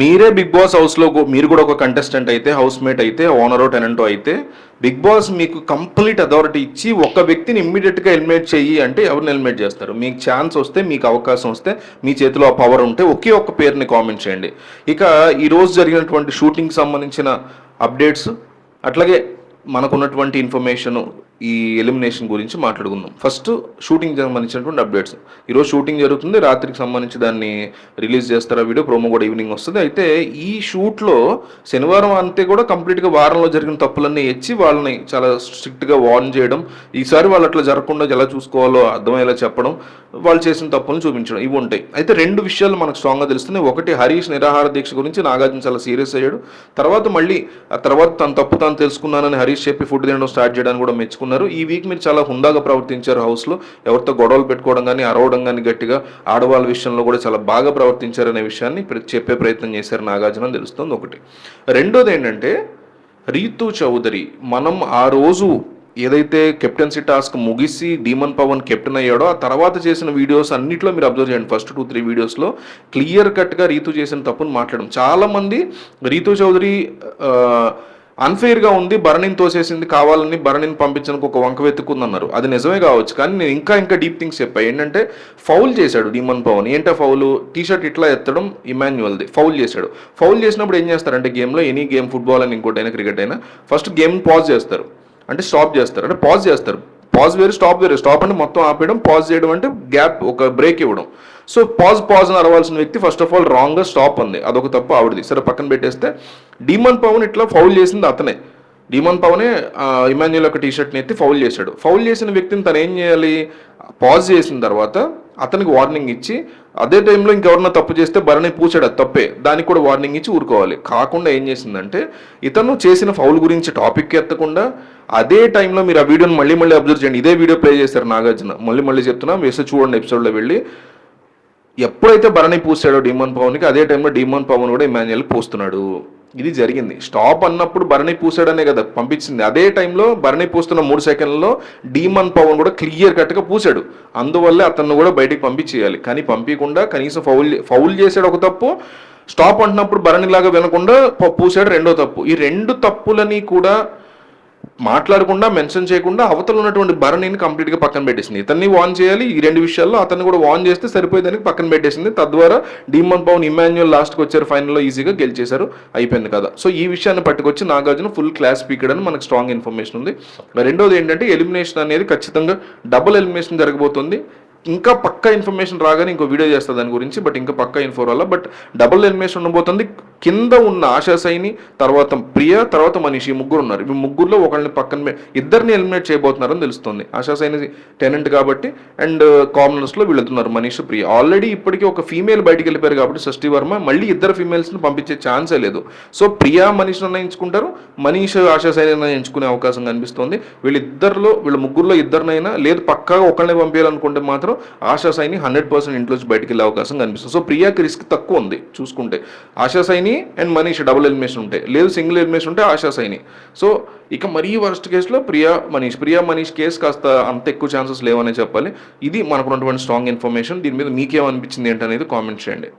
మీరే big boss హౌస్లో మీరు కూడా ఒక కంటెస్టెంట్ అయితే హౌస్ మేట్ అయితే ఓనరో టెనెంటో అయితే బిగ్ బాస్ మీకు కంప్లీట్ అథారిటీ ఇచ్చి ఒక వ్యక్తిని ఇమ్మీడియట్గా ఎలిమినేట్ చెయ్యి అంటే ఎవరిని ఎలిమినేట్ చేస్తారు? మీకు ఛాన్స్ వస్తే మీకు అవకాశం వస్తే మీ చేతిలో ఆ పవర్ ఉంటే ఒకే ఒక్క పేరుని కామెంట్ చేయండి. ఇక ఈరోజు జరిగినటువంటి షూటింగ్ సంబంధించిన అప్డేట్స్ అట్లాగే మనకున్నటువంటి ఇన్ఫర్మేషన్ ఈ ఎలిమినేషన్ గురించి మాట్లాడుకుందాం. ఫస్ట్ షూటింగ్ సంబంధించినటువంటి అప్డేట్స్ ఈరోజు షూటింగ్ జరుగుతుంది. రాత్రికి సంబంధించి దాన్ని రిలీజ్ చేస్తారు ఆ వీడియో ప్రోమో కూడా ఈవినింగ్ వస్తుంది. అయితే ఈ షూట్లో శనివారం అంతే కూడా కంప్లీట్గా వారంలో జరిగిన తప్పులన్నీ ఇచ్చి వాళ్ళని చాలా స్ట్రిక్ట్గా వార్న్ చేయడం ఈసారి వాళ్ళు అట్లా జరగకుండా ఎలా చూసుకోవాలో అర్థమయ్యేలా చెప్పడం వాళ్ళు చేసిన తప్పులను చూపించడం ఇవి ఉంటాయి. అయితే రెండు విషయాలు మనకు స్ట్రాంగ్గా తెలుస్తున్నాయి. ఒకటి హరీష్ నిరాహార దీక్ష గురించి నాగార్జున చాలా సీరియస్ అయ్యాడు. తర్వాత మళ్ళీ ఆ తర్వాత తన తప్పు తాను తెలుసుకున్నానని హరీష్ చెప్పి ఫుడ్ తినడం స్టార్ట్ చేయడానికి కూడా మెచ్చుకున్నారు ఈ వీక్ మీరు చాలా హుందాగా ప్రవర్తించారు హౌస్లో. ఎవరితో గొడవలు పెట్టుకోవడం కానీ అరవడం కానీ గట్టిగా ఆడవాళ్ళ విషయంలో కూడా చాలా బాగా ప్రవర్తించారనే విషయాన్ని చెప్పే ప్రయత్నం చేశారు నాగార్జున. తెలుస్తుంది ఒకటి. రెండోది ఏంటంటే రీతు చౌదరి మనం ఆ రోజు ఏదైతే కెప్టెన్సీ టాస్క్ ముగిసి డీమన్ పవన్ కెప్టెన్ అయ్యాడో ఆ తర్వాత చేసిన వీడియోస్ అన్నిట్లో మీరు అబ్జర్వ్ చేయండి. ఫస్ట్ టూ త్రీ వీడియోస్లో క్లియర్ కట్గా రీతు చేసిన తప్పును మాట్లాడడం. చాలామంది రీతు చౌదరి అన్ఫెయిర్గా ఉంది భరణిని తోసేసింది కావాలని భరణిని పంపించడానికి ఒక వంక వెతుకుందన్నారు అది నిజమే కావచ్చు కానీ నేను ఇంకా ఇంకా డీప్ థింగ్స్ చెప్పా. ఏంటంటే ఫౌల్ చేశాడు డీమన్ పవన్. ఏంటో ఫౌల్? టీషర్ట్ ఇట్లా ఎత్తడం ఇమాన్యువల్ది ఫౌల్ చేశాడు. ఫౌల్ చేసినప్పుడు ఏం చేస్తారంటే గేమ్లో ఎనీ గేమ్ ఫుట్బాల్ అని ఇంకోటైనా క్రికెట్ అయినా ఫస్ట్ గేమ్ పాజ్ చేస్తారు. అంటే స్టాప్ చేస్తారు. అంటే పాజ్ చేస్తారు. పాజ్ వేరు స్టాప్ వేరు. స్టాప్ అంటే మొత్తం ఆపేయడం పాజ్ చేయడం అంటే గ్యాప్ ఒక బ్రేక్ ఇవ్వడం. సో పాజ్ పాజ్ అని అరవాల్సిన వ్యక్తి ఫస్ట్ ఆఫ్ ఆల్ రాంగ్గా స్టాప్ ఉంది. అదొక తప్పు ఆవిడది. సరే పక్కన పెట్టేస్తే డీమన్ పవన్ ఇట్లా ఫౌల్ చేసింది అతనే. డీమన్ పవనే ఇమాన్యుల్ యొక్క టీషర్ట్ని ఎత్తి ఫౌల్ చేశాడు. ఫౌల్ చేసిన వ్యక్తిని తను ఏం చేయాలి? పాజ్ చేసిన తర్వాత అతనికి వార్నింగ్ ఇచ్చి అదే టైంలో ఇంకెవరన్నా తప్పు చేస్తే భరణి పూచాడు అది తప్పే. దానికి కూడా వార్నింగ్ ఇచ్చి ఊరుకోవాలి. కాకుండా ఏం చేసిందంటే ఇతను చేసిన ఫౌల్ గురించి టాపిక్ ఎత్తకుండా అదే టైంలో మీరు ఆ వీడియోని మళ్ళీ మళ్ళీ అబ్జర్వ్ చేయండి. ఇదే వీడియో ప్లే చేశారు నాగార్జున. మళ్ళీ మళ్ళీ చెప్తున్నా వేసి చూడండి ఎపిసోడ్లో వెళ్ళి. ఎప్పుడైతే భరణి పూసాడో డీమన్ పవన్కి అదే టైంలో డీమన్ పవన్ కూడా ఇమాన్యుయల్ పూస్తున్నాడు. ఇది జరిగింది. స్టాప్ అన్నప్పుడు భరణి పూసాడనే కదా పంపించింది. అదే టైంలో భరణి పూస్తున్న మూడు సెకండ్లలో డీమన్ పవన్ కూడా క్లియర్ కట్గా పూసాడు. అందువల్లే అతన్ని కూడా బయటికి పంపించేయాలి. కానీ పంపించకుండా కనీసం ఫౌల్ ఫౌల్ చేసాడు ఒక తప్పు. స్టాప్ అంటున్నప్పుడు భరణిలాగా వినకుండా పూసాడు రెండో తప్పు. ఈ రెండు తప్పులని కూడా మాట్లాడకుండా మెన్షన్ చేయకుండా అవతల ఉన్నటువంటి భరణిని కంప్లీట్గా పక్కన పెట్టేసింది. ఇతన్ని వాన్ చేయాలి. ఈ రెండు విషయాల్లో అతన్ని కూడా వాన్ చేస్తే సరిపోయేదానికి పక్కన పెట్టేసింది. తద్వారా డీమన్ పవన్ ఇమాన్యుయల్ లాస్ట్కి వచ్చారు. ఫైనల్లో ఈజీగా గెలిచేశారు. అయిపోయింది కదా సో ఈ విషయాన్ని పట్టుకొచ్చి నాగార్జున ఫుల్ క్లాస్ స్పీకర్ అని మనకు స్ట్రాంగ్ ఇన్ఫర్మేషన్ ఉంది. రెండోది ఏంటంటే ఎలిమినేషన్ అనేది ఖచ్చితంగా డబుల్ ఎలిమినేషన్ జరగబోతుంది. ఇంకా పక్కా ఇన్ఫర్మేషన్ రాగానే ఇంకో వీడియో చేస్తా దాని గురించి బట్ ఇంకా పక్కా ఇన్ఫో రాల. బట్ డబుల్ ఎలిమినేషన్ ఉండబోతుంది. కింద ఉన్న ఆశా సైని తర్వాత ప్రియ తర్వాత మనిషి ముగ్గురు ఉన్నారు. ఈ ముగ్గురులో ఒకళ్ళని పక్కన ఇద్దరిని ఎలిమినేట్ చేయబోతున్నారని తెలుస్తుంది. ఆశా సైని టెనెంట్ కాబట్టి అండ్ కామనర్స్లో వెళుతున్నారు మనీష్ ప్రియ. ఆల్రెడీ ఇప్పటికీ ఒక ఫీమేల్ బయటికి వెళ్ళిపోయారు కాబట్టి షష్ఠి వర్మ మళ్ళీ ఇద్దరు ఫీమేల్స్ని పంపించే ఛాన్సే లేదు. సో ప్రియా మనీష్ నిర్ణయించుకుంటారు మనీష్ ఆశా సైని ఎంచుకునే అవకాశం కనిపిస్తుంది. వీళ్ళిద్దరిలో వీళ్ళ ముగ్గురులో ఇద్దరినైనా లేదు పక్కాగా ఒకళ్ళని పంపించాలనుకుంటే మాత్రం ఆశా సైని హండ్రెడ్ పర్సెంట్ ఇంట్లో నుంచి బయటికి వెళ్ళే అవకాశం కనిపిస్తుంది. సో ప్రియాకి రిస్క్ తక్కువ ఉంది చూసుకుంటే. Asha Saini and Manish double elimination ఉంటాయి. లేదు సింగిల్ ఎలిమినేషన్ ఉంటే ఆశా సైని సో ఇక మరీ వర్స్ట్ కేసులో ప్రియా మనీష్. ప్రియా మనీష్ కేసు కాస్త అంత ఎక్కువ ఛాన్సెస్ లేవనే చెప్పాలి. ఇది మనకున్నటువంటి స్ట్రాంగ్ ఇన్ఫర్మేషన్ దీని మీద మీకేమనిపించింది ఏంటనేది కామెంట్ చేయండి.